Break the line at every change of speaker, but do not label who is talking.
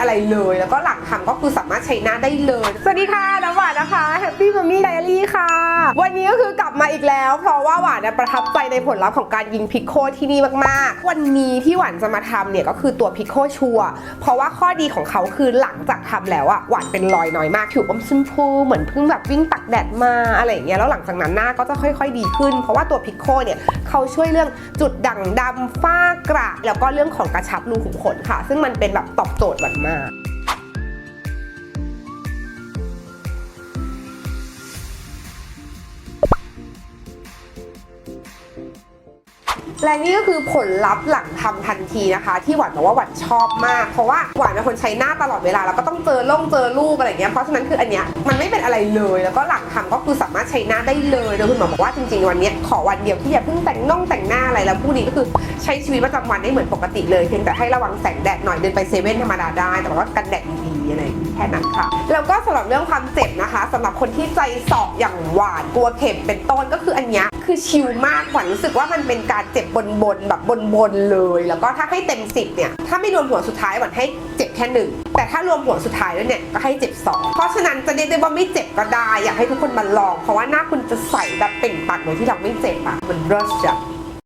อะไรเลย แล้วก็หลังทำก็คือสามารถใช้หน้าได้เลย สวัสดีค่ะน้ำหวานนะคะ Happy Mommy Diary ค่ะ วันนี้ก็คือกลับมาอีกแล้ว เพราะว่าหวานประทับใจในผลลัพธ์ของการยิงพิกโคที่นี่มากๆ วันนี้ที่หวานจะมาทำเนี่ยก็คือตัวพิกโคชัวเพราะว่าข้อดีของเขาคือหลังจากทำแล้วอะหวานเป็นรอยน้อยมากผิวอมชมพูเหมือนเพิ่งแบบวิ่งตักแดดมาอะไรอย่างเงี้ยแล้วหลังจากนั้นหน้าก็จะค่อย ๆ ดีขึ้น เพราะว่าตัวพิกโคเนี่ยเขาช่วยเรื่องจุดด่างดำฝ้ากระแล้วก็เรื่องของกระชับรูขุมขนค่ะ ซึ่งมันเป็นแบบตอบโจทย์หวานมาก Yeah. และนี่ก็คือผลลัพธ์หลังทำทันทีนะคะ ที่หวานบอกว่าหวานชอบมาก เพราะว่าหวานเป็นคนใช้หน้าตลอดเวลาแล้วก็ต้องเจอล่งเจอลูกอะไรเงี้ยเพราะฉะนั้นคืออันเนี้ยมันไม่เป็นอะไรเลย แล้วก็หลังทำก็คือสามารถใช้หน้าได้เลยโดยคุณหมอบอกว่าจริงๆวันเนี้ยขอวันเดียวที่อย่าเพิ่งแต่งน่องแต่งหน้าอะไรแล้วพรุ่งนี้ก็คือใช้ชีวิตประจำวันได้เหมือนปกติเลยเพียงแต่ให้ระวังแสงแดดหน่อยเดินไปเซเว่นธรรมดาได้แต่ว่ากันแดดดีๆอะไรอย่างงี้แค่นั้นค่ะ แล้วก็สำหรับเรื่องความเจ็บนะคะสำหรับคนที่ใจสอบอย่างหวานกลัวเข็มเป็นต้นก็คืออันนี้คือชิลมากหวานรู้สึกว่ามันเป็นการเจ็บบนๆแบบบนๆเลย แล้วก็ถ้าให้เต็มสิบเนี่ยถ้าไม่รวมหัวสุดท้ายหวานให้เจ็บแค่หนึ่งแต่ถ้ารวมหัวสุดท้ายแล้วเนี่ยก็ให้เจ็บสองเพราะฉะนั้นจะเรียกได้ว่าไม่เจ็บก็ได้อยากให้ทุกคนมาลอง เพราะว่าหน้าคุณจะใสแบบเปล่งปลั่งโดยที่เราไม่เจ็บอะมันเลิศอะ